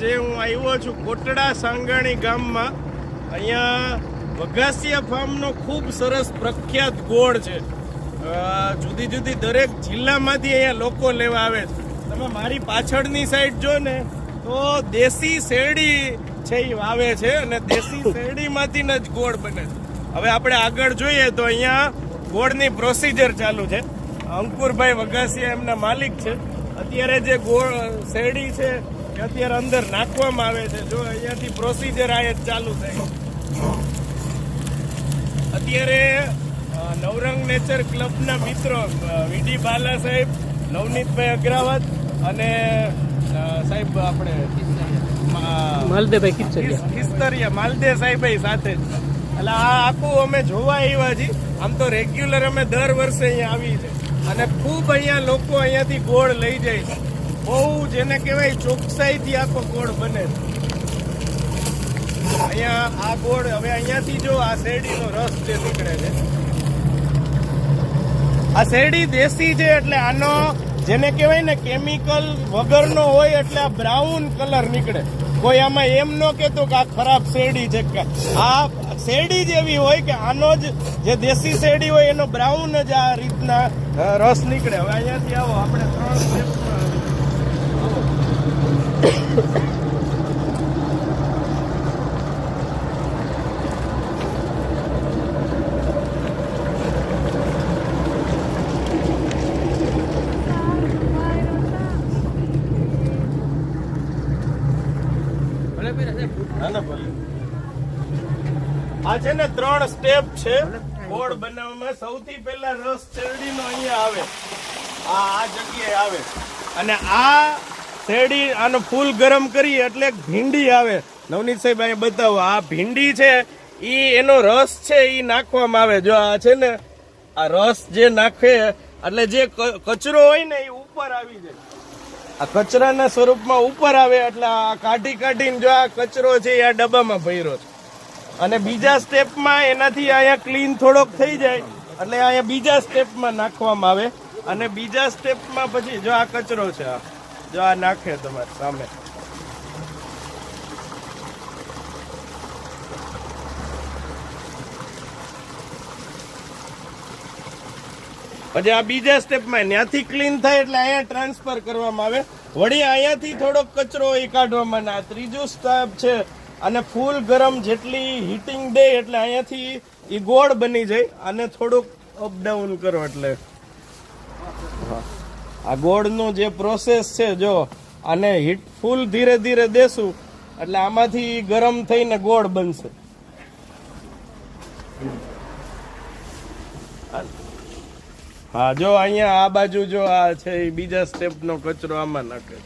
આજે હું આવ્યો છું કોટડા સાંગાણી ગામમાં અહીંયા વઘાસિયા ફાર્મનો ખૂબ સરસ પ્રખ્યાત ગોળ છે. જુદી જુદી દરેક જિલ્લામાંથી અહીંયા લોકો લેવા આવે છે. તમે મારી પાછળની સાઈડ જો ને તો દેશી શેરડી છે એ વાવે છે અને દેશી શેરડીમાંથી જ ગોળ બને છે. હવે આપણે આગળ જોઈએ તો અહીંયા ગોળની પ્રોસિજર ચાલુ છે. અંકુરભાઈ વઘાસિયા એમના માલિક છે. અત્યારે જે ગોળ શેરડી છે અત્યારે અંદર નાખવામાં આવે છે. જો અહીંયાથી પ્રોસિજર આ ચાલુ થાય. અત્યારે નવરંગ નેચર ક્લબના મિત્રો વીડી બાલા સાહેબ નવનીતભાઈ અગ્રાવત અને સાહેબ આપણે માલદેભાઈ કિચરિયા ખિસ્તરિયા માલદે સાહેબ સાથે જ. એટલે આ આખું અમે જોવા આવ્યા છીએ. આમ તો રેગ્યુલર અમે દર વર્ષે અહીંયા આવી છે અને ખૂબ અહીંયા લોકો અહીંયાથી ગોળ લઈ જાય છે. બહુ જેને કહેવાય ચોકસાઈથી આખો ગોળ બને અહીંયા આ ગોળ હવે અહીંયાથી જો આ શેરડીનો રસ જે નીકળે છે. આ શેરડી દેશી છે એટલે આનો જેને કહેવાય ને કેમિકલ વગરનો હોય એટલે આ બ્રાઉન કલર નીકળે. કોઈ આમાં એમ ન કહેતું કે આ ખરાબ શેરડી છે આ શેરડી જ એવી હોય કે આનો જ જે દેશી શેરડી હોય એનો બ્રાઉન જ આ રીતના રસ નીકળે. હવે અહીંયાથી આવો, આપણે ત્રણ step પર આવીએ. ના, ના, ભલે. આ છે ને ત્રણ સ્ટેપ છે. ગોળ બનાવવામાં સૌથી પહેલા રસ શેરડીનો અહીંયા આવે. આ આ જગ્યાએ આવે. અને આ શેરડી આનો ફૂલ ગરમ કરી એટલે ભીંડી આવે. નવનીત સાહેબ અહીંયા બતાવો, આ ભીંડી છે એ એનો રસ છે એ નાખવામાં આવે. જો આ છે ને, આ રસ જે નાખે, એટલે જે કચરો હોય ને એ ઉપર આવી જાય. આ કચરાના સ્વરૂપમાં ઉપર આવે, એટલે આ કાઢી કાઢીને જો આ કચરો છે એ આ ડબ્બામાં ભર્યો છે. અને બીજા સ્ટેપમાં એનાથી અહીંયા ક્લીન થોડોક થઈ જાય, એટલે અહીંયા બીજા સ્ટેપમાં નાખવામાં આવે. અને બીજા સ્ટેપમાં પછી જો આ કચરો છે, આ. જો આ નાખે તમારી સામે પછી આ બીજા સ્ટેપમાં ત્યાંથી ક્લીન થાય એટલે અહીંયા ટ્રાન્સફર કરવામાં આવે વળી અહીંયાથી થોડોક કચરો એ કાઢવામાં. આ ત્રીજું સ્ટેપ છે, અને ફૂલ ગરમ જેટલી હીટિંગ દે એટલે અહીંયાથી એ ગોળ બની જાય અને થોડુંક અપડાઉન કરો એટલે હા. આ ગોળનું જે પ્રોસેસ છે, જો અને હીટ ફૂલ ધીરે ધીરે દેશું, એટલે આમાંથી ગરમ થઈને ગોળ બનશે. હા, જો, અહીંયા આ બાજુ જો આ છે એ બીજા સ્ટેપનો કચરો આમાં નાખે.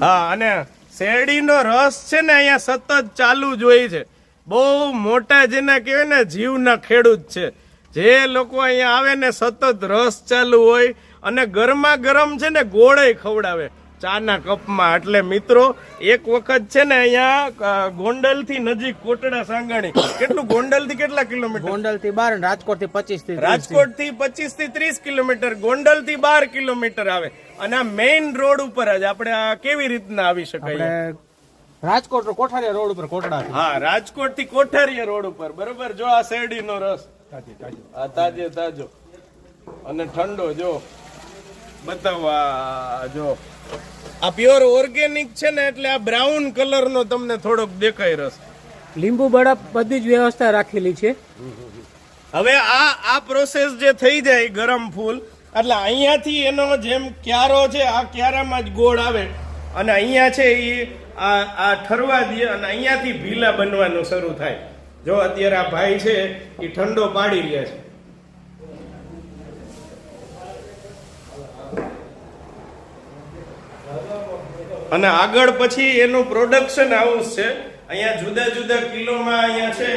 હા, અને શેરડીનો રસ છે ને અહીંયા સતત ચાલુ જ હોય છે. બહુ મોટા જેના કહેવાય ને, જીવના ખેડૂત છે. જે લોકો અહીંયા આવે ને સતત રસ ચાલુ હોય અને ગરમા ગરમ છે ને ગોળે ખવડાવે. ચાના કપમાં. એટલે મિત્રો એક વખત છે ને અહીંયા ગોંડલથી નજીક કોટડા સાંગાણી. કેટલું? ગોંડલથી કેટલા કિલોમીટર? ગોંડલથી બાર રાજકોટથી પચીસથી રાજકોટથી પચીસથી ત્રીસ કિલોમીટર. ગોંડલથી બાર કિલોમીટર આવે. અને આ મેઇન રોડ ઉપર જ આપણે આ કેવી રીતના આવી શકાય? રાજકોટ કોઠારીયા રોડ ઉપર કોટડા હા રાજકોટથી કોઠારીયા રોડ ઉપર. બરોબર? જો આ શેરડીનો રસ. આ તાજે તાજો. અને ઠંડો જો. બતાવવા જો. આ પ્યોર ઓર્ગેનિક છે ને એટલે આ બ્રાઉન કલર નો તમને થોડોક દેખાય રસ. લીંબુ બરફ બધી જ વ્યવસ્થા રાખેલી છે. હવે આ આ પ્રોસેસ જે થઈ જાય ગરમ ફૂલ એટલે અહીંયાથી એનો જેમ ક્યારો છે આ ક્યારામાં જ ગોળ આવે. અને અહીંયા છે એ આ આ ઠરવા દે અને અહીંયાથી ભીલા બનવાનું શરૂ થાય. જો અત્યારે આ ભાઈ છે, એ ઠંડો પાડી રહ્યા છે. અને આગળ પછી એનું પ્રોડક્શન હાઉસ છે. અહીંયા જુદા જુદા કિલોમાં અહીંયા છે,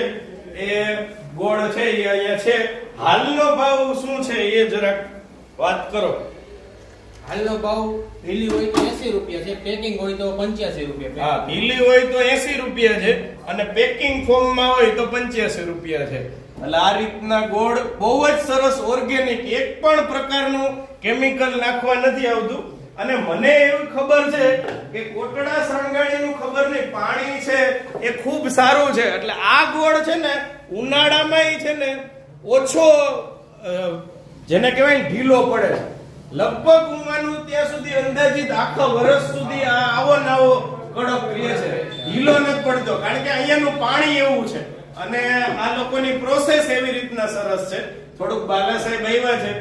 એ ગોળ છે, એ અહીંયા છે. હાલનો ભાવ શું છે એ જરાક વાત કરો. હાલનો ભાવ ભીલી હોય તો 80 રૂપિયા છે પેકિંગ હોય તો પંચ્યાસી રૂપિયા હા ભીલી હોય તો 80 રૂપિયા છે અને પેકિંગ ફોર્મમાં હોય તો પંચ્યાસી રૂપિયા છે. એટલે આ રીતના ગોળ બહુ જ સરસ ઓર્ગેનિક એક પણ પ્રકારનું કેમિકલ નાખવા નથી આવતું. અને મને એવી ખબર છે કે કોટડા સણગાણીનું ખબર નહીં, પાણી છે એ ખૂબ સારું છે. એટલે આ ગોળ છે ને ઉનાળામાં છે ને ઓછો જેને કહેવાય ઢીલો પડે છે. લગભગ હું માનું ત્યાં સુધી અંદાજિત આખા વર્ષ સુધી આ આવો નાવો કડક રહે છે. ઢીલો નથી પડતો, કારણ કે અહીંયાનું પાણી એવું છે. અને આ લોકોની પ્રોસેસ એવી રીતના સરસ છે. થોડુંક બાલા સાહેબ આવ્યા છે.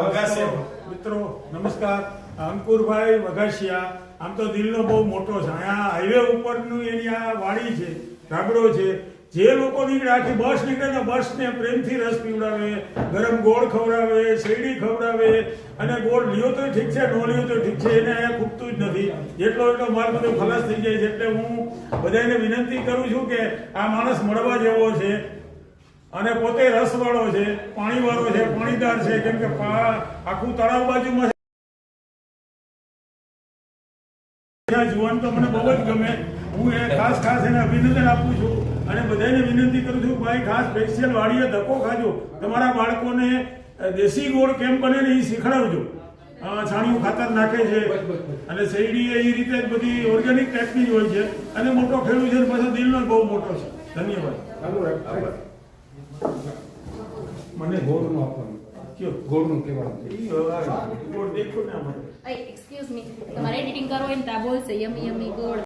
વઘા સાહેબ મિત્રો નમસ્કાર. અંકુરભાઈ વઘાસિયા. આમ તો દિલનો બહુ મોટો છે. અહીંયા હાઈવે ઉપરનું એની આ વાડી છે ઢાબડો છે. જે લોકો નીકળે, આખી બસ નીકળે ને બસને પ્રેમથી રસ પીવડાવે, ગરમ ગોળ ખવડાવે, શેરડી ખવડાવે, અને ગોળ લ્યો તો ઠીક છે, નો લ્યો તો ઠીક છે, એને અહીંયા ખૂટતું જ નથી. જેટલો એટલો માલ બધો ખલાસ થઈ જાય છે, એટલે હું બધાને વિનંતી કરું છું કે આ માણસ મળવા જેવો છે અને પોતે રસવાળો છે, પાણીવાળો છે, પાણીદાર છે, કેમ કે આખું તળાવ બાજુમાં. જુવાન તો મને બહુ જ ગમે. હું એ ખાસ ખાસ એને અભિનંદન આપું છું. અને બધાને વિનંતી કરું છું ભાઈ ખાસ સ્પેશિયલ વાળીએ ધક્કો ખાજો. તમારા બાળકોને દેશી ગોળ કેમ બને ને એ શીખડાવજો છાણિયું ખાતર નાખે છે. અને શેરડી એ રીતે જ બધી ઓર્ગેનિક ટાઈપની જ હોય છે. અને મોટો ખેડૂત છે પાછો દિલનો બહુ મોટો છે. ધન્યવાદ. મને ગોળનું આપવાનું. કયો? ગોળનું કહેવાનું. ગોળ દેખો ને આમાં. એક્સક્યુઝ મી તમારે એડિટિંગ કરો એમ તો બોલશે યમી યમી ગોળ.